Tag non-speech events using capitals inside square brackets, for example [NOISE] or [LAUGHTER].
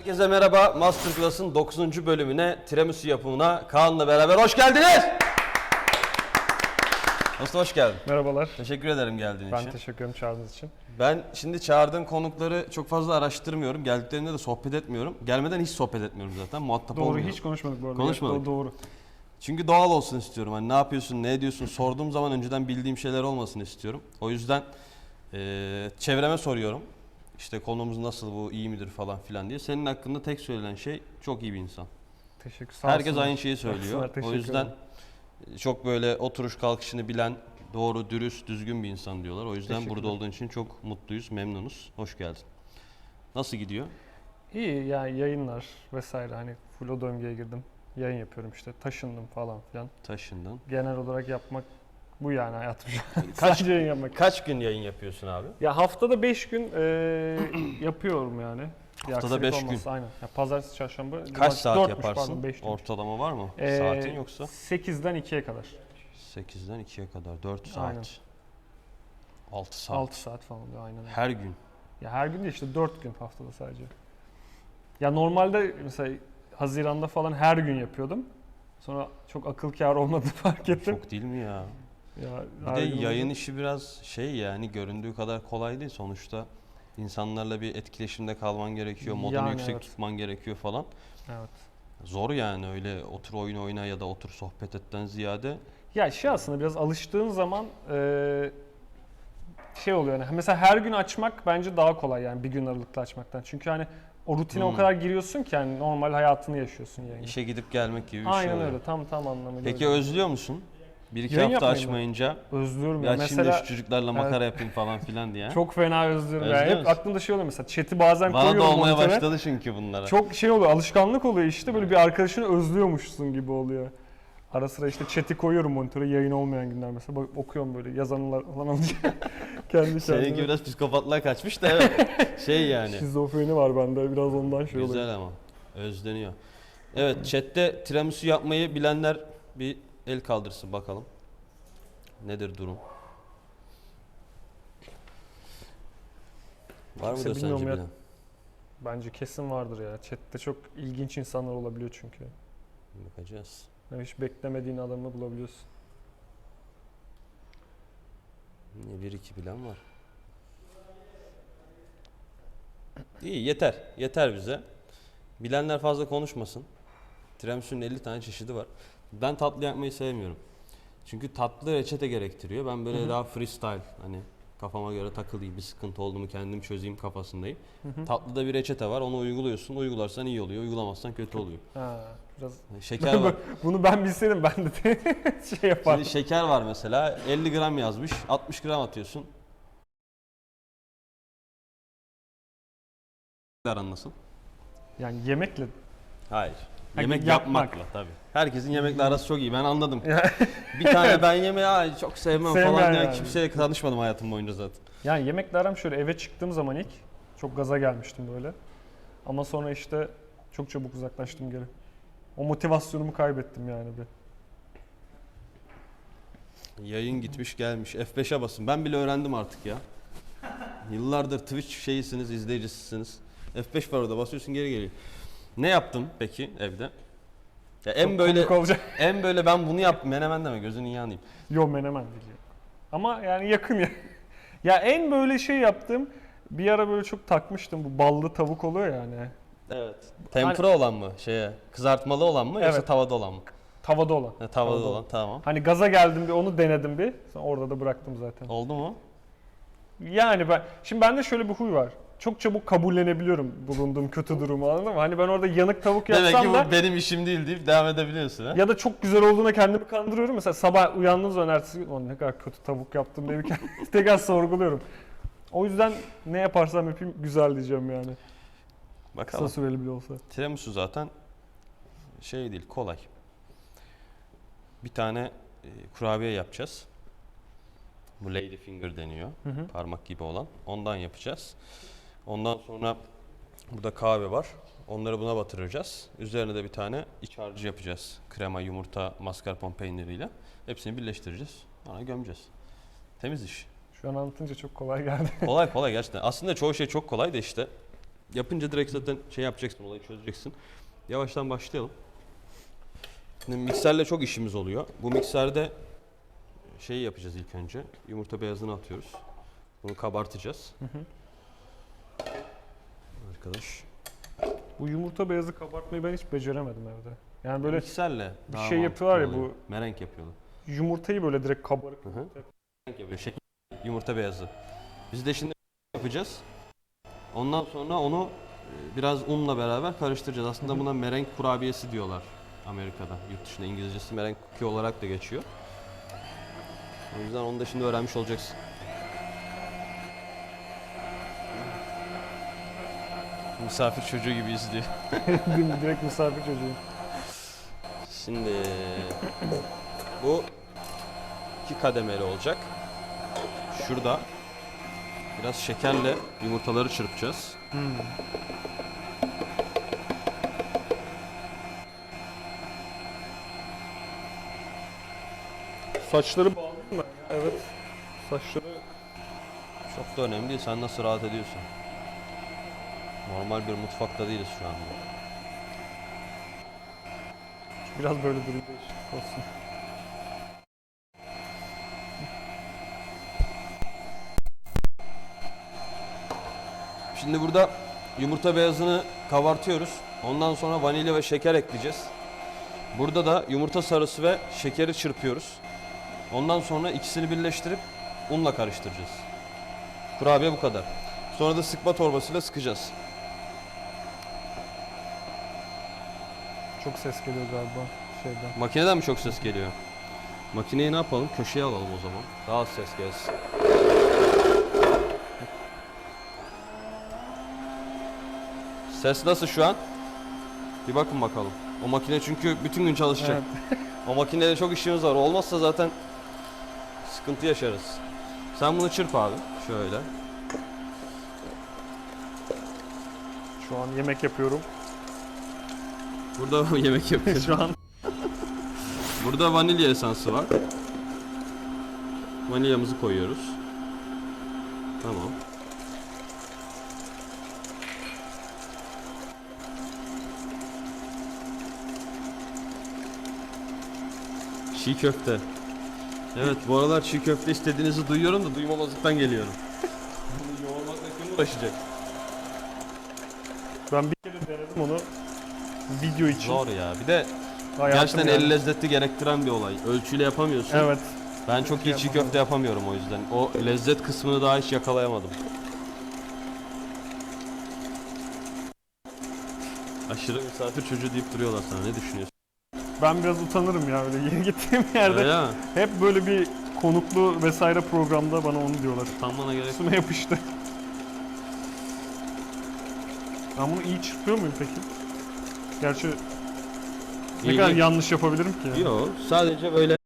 Herkese merhaba. Masterclass'ın 9. bölümüne tiramisu yapımına Kaan'la beraber hoş geldiniz. Mustafa hoş geldin. Merhabalar. Teşekkür ederim geldiğin Ben için. teşekkür ederim çağırdığınız için. Ben şimdi çağırdığım konukları çok fazla araştırmıyorum. Geldiklerinde de sohbet etmiyorum. Gelmeden hiç sohbet etmiyorum zaten. Muhatap Doğru olmuyorum. hiç konuşmadık bu arada. Konuşmadık. Do- doğru. Çünkü doğal olsun istiyorum. Hani ne yapıyorsun, ne ediyorsun sorduğum zaman önceden bildiğim şeyler olmasını istiyorum. O yüzden eee, çevreme soruyorum. İşte konumuz nasıl bu, iyi midir falan filan diye. Senin hakkında tek söylenen şey çok iyi bir insan. Teşekkür sağ Herkes olsunlar. aynı şeyi söylüyor. olsunlar, O teşekkür yüzden çok böyle oturuş kalkışını bilen, doğru, dürüst, düzgün bir insan diyorlar. O yüzden burada olduğun için çok mutluyuz, memnunuz. Hoş geldin. Nasıl gidiyor? İyi yani yayınlar vesaire hani full o döngüye girdim. Yayın yapıyorum işte taşındım falan filan. Taşındın. Genel olarak yapmak bu yani hayatım [LAUGHS] şu an. Kaç- yayın yapmak. Kaç gün yayın yapıyorsun abi? Ya haftada 5 gün e, [CLEARS THROAT] yapıyorum yani. Bir Haftada aksilik beş gün. Aynen. Ya pazartesi, çarşamba. Kaç cumartesi, saat dörtmüş, yaparsın? Pardon. Ortalama var mı? Ee, Saatin yoksa? 8'den 2'ye kadar. 8'den 2'ye kadar 4 saat. Aynen. 6 saat. 6 saat falan oluyor aynen. öyle. Her gün. Ya her gün değil işte 4 gün haftada sadece. Ya normalde mesela Haziran'da falan her gün yapıyordum. Sonra çok akıl kâr olmadığını fark ettim. Çok değil mi ya? Ya Bir de yayın oldu. işi biraz şey yani göründüğü kadar kolay değil. Sonuçta insanlarla bir etkileşimde kalman gerekiyor. Modunu Yani yüksek evet. tutman gerekiyor falan. Evet. Zor yani öyle otur oyun oyna ya da otur sohbet etten ziyade. Ya şey aslında biraz alıştığın zaman şey oluyor yani mesela her gün açmak bence daha kolay yani bir gün aralıklı açmaktan. Çünkü hani o rutine o Hmm. kadar giriyorsun ki yani normal hayatını yaşıyorsun yani. işe gidip gelmek gibi bir şey Aynen öyle tam tam anlamıyla Peki öyle. özlüyor musun? Bir iki Yayın hafta yapmayı mı? açmayınca Özlüyorum ya ya. şimdi Mesela şu çocuklarla makara yapayım falan filan diye. [LAUGHS] çok fena özlüyorum yani. Özlüyor Hep musun? aklımda şey oluyor mesela chat'i bazen Bana da koyuyorum olmaya monitöre. başladı çünkü bunlara. Çok şey oluyor, alışkanlık oluyor işte böyle bir arkadaşını özlüyormuşsun gibi oluyor. Ara sıra işte chat'i koyuyorum monitöre yayın olmayan günler mesela bak, okuyorum böyle yazanlar falan alınca [LAUGHS] kendi Seninki kendime. biraz psikopatlığa kaçmış da evet. [LAUGHS] şey yani. Şizofreni var bende biraz ondan şey oluyor. Güzel ama. Özleniyor. Evet chatte tiramisu yapmayı bilenler bir el kaldırsın bakalım. Nedir durum? Var mıdır sence bilmiyorum ya. bilen? Bence kesin vardır ya. Chat'te çok ilginç insanlar olabiliyor çünkü. Bakacağız. Yani hiç beklemediğin adamı bulabiliyorsun. Niye bir iki bilen var. İyi yeter. Yeter bize. Bilenler fazla konuşmasın. Tiramisu'nun 50 tane çeşidi var. Ben tatlı yapmayı sevmiyorum. Çünkü tatlı reçete gerektiriyor. Ben böyle Hı hı. daha freestyle hani kafama göre takılayım, bir sıkıntı oldu mu kendim çözeyim kafasındayım. Hı hı. Tatlıda bir reçete var, onu uyguluyorsun. Uygularsan iyi oluyor, uygulamazsan kötü oluyor. Ha, biraz Şeker var. bunu ben bilseydim ben de [LAUGHS] şey yapardım. Şimdi şeker var mesela 50 gram yazmış, 60 gram atıyorsun. Aran nasıl? Yani yemekle Hayır. Yemek yapmak. yapmakla tabii. Herkesin yemekle arası çok iyi ben anladım. [LAUGHS] bir tane ben [LAUGHS] yemeği "Ay, çok sevmem Sevmem falan diyen yani. kimseyle tanışmadım hayatım boyunca zaten. Yani yemekle aram şöyle eve çıktığım zaman ilk çok gaza gelmiştim böyle. Ama sonra işte çok çabuk uzaklaştım geri. O motivasyonumu kaybettim yani bir. Yayın gitmiş gelmiş. F5'e basın. Ben bile öğrendim artık ya. Yıllardır Twitch şeyisiniz, izleyicisisiniz. F5 var orada basıyorsun geri geliyor. Ne yaptım peki evde? Ya en Çok böyle komik olacak. [LAUGHS] en böyle ben bunu yaptım. Menemen deme gözünü yanayım. Yo menemen biliyor. Ama yani yakın ya. [LAUGHS] ya en böyle şey yaptığım bir ara böyle çok takmıştım bu ballı tavuk oluyor yani. Evet. Tempura olan mı? Şeye kızartmalı olan mı yoksa Evet. tavada olan mı? Tavada olan. Ha, tavada, Tavada olan tamam. Hani gaza geldim bir onu denedim bir. Sonra orada da bıraktım zaten. Oldu mu? Yani ben şimdi bende şöyle bir huy var. Çok çabuk kabullenebiliyorum bulunduğum kötü durumu anladın mı? Hani ben orada yanık tavuk Demek yapsam ki da bu benim işim değil deyip devam edebiliyorsun ha? ya da çok güzel olduğuna kendimi kandırıyorum. Mesela sabah uyandığım zaman ertesi gün "Ulan ne kadar kötü tavuk yaptım diye bir kere [LAUGHS] [LAUGHS] tekrar sorguluyorum. O yüzden ne yaparsam yapayım güzel diyeceğim yani. Kısa Bakalım. süreli bile olsa. Tiramisu zaten şey değil, kolay. Bir tane e, kurabiye yapacağız. Bu lady finger deniyor. Hı hı. Parmak gibi olan. Ondan yapacağız. Ondan sonra burada kahve var. Onları buna batıracağız. Üzerine de bir tane iç harcı yapacağız. Krema, yumurta, mascarpone peyniriyle. Hepsini birleştireceğiz. Sonra gömeceğiz. Temiz iş. Şu an anlatınca çok kolay geldi. [LAUGHS] Kolay kolay gerçekten. Aslında çoğu şey çok kolay da işte Yapınca direkt zaten şey yapacaksın, olayı çözeceksin. Yavaştan başlayalım. Şimdi mikserle çok işimiz oluyor. Bu mikserde şeyi yapacağız ilk önce. Yumurta beyazını atıyoruz. Bunu kabartacağız. Hı hı. Arkadaş. Bu yumurta beyazı kabartmayı ben hiç beceremedim evde. Yani böyle mikserle bir daha şey mantıklı yapıyorlar ya oluyor. bu- Merenk yapıyorlar. yumurtayı böyle direkt kabarık. Hı. Merenk yapıyor. Şekil yumurta beyazı. Biz de şimdi yapacağız. Ondan sonra onu e, biraz unla beraber karıştıracağız. Aslında buna merenk kurabiyesi diyorlar Amerika'da. Yurt dışında İngilizcesi merenk cookie olarak da geçiyor. O yüzden onu da şimdi öğrenmiş olacaksın. Misafir çocuğu gibi izliyor. [LAUGHS] direkt misafir çocuğu. Şimdi bu iki kademeli olacak. Şurada biraz şekerle yumurtaları çırpacağız. Hmm. Saçları bağlı mı? Evet. Saçları Çok da önemli değil. Sen nasıl rahat ediyorsun? Normal bir mutfakta değiliz şu anda. biraz böyle duruyor değişik olsun. Şimdi burada yumurta beyazını kabartıyoruz. Ondan sonra vanilya ve şeker ekleyeceğiz. Burada da yumurta sarısı ve şekeri çırpıyoruz. Ondan sonra ikisini birleştirip unla karıştıracağız. Kurabiye bu kadar. Sonra da sıkma torbasıyla sıkacağız. Çok ses geliyor galiba şeyden. Makineden mi çok ses geliyor? Makineyi ne yapalım? Köşeye alalım o zaman. Daha az ses gelsin. Ses nasıl şu an? Bir bakın bakalım. O makine çünkü bütün gün çalışacak. Evet. [LAUGHS] O makineyle çok işimiz var. Olmazsa zaten sıkıntı yaşarız. Sen bunu çırp abi. Şöyle. Şu an yemek yapıyorum. Burada [LAUGHS] yemek yapıyoruz. Şu an Burada vanilya esansı var. Vanilyamızı koyuyoruz. Tamam. Çiğ köfte. Evet bu aralar çiğ köfte istediğinizi duyuyorum da duymamazlıktan geliyorum. [LAUGHS] Bunu yoğurmakla kim uğraşacak? ben bir kere denedim onu. Video için. Zor ya. Bir de Hayatım gerçekten yani. el lezzeti gerektiren bir olay. Ölçüyle yapamıyorsun. Evet. Ben çok iyi çiğ köfte yapamıyorum o yüzden. O lezzet kısmını daha hiç yakalayamadım. Aşırı misafir çocuğu deyip duruyorlar sana. Ne düşünüyorsun? Ben biraz utanırım ya öyle yeni gittiğim yerde. Öyle mi? Hep böyle bir konuklu vesaire programda bana onu diyorlar. Utanmana gerek. Üstüme yapıştı. Ben bunu iyi çırpıyor muyum peki? Gerçi ne İyi kadar değil. yanlış yapabilirim ki? Yok. Sadece böyle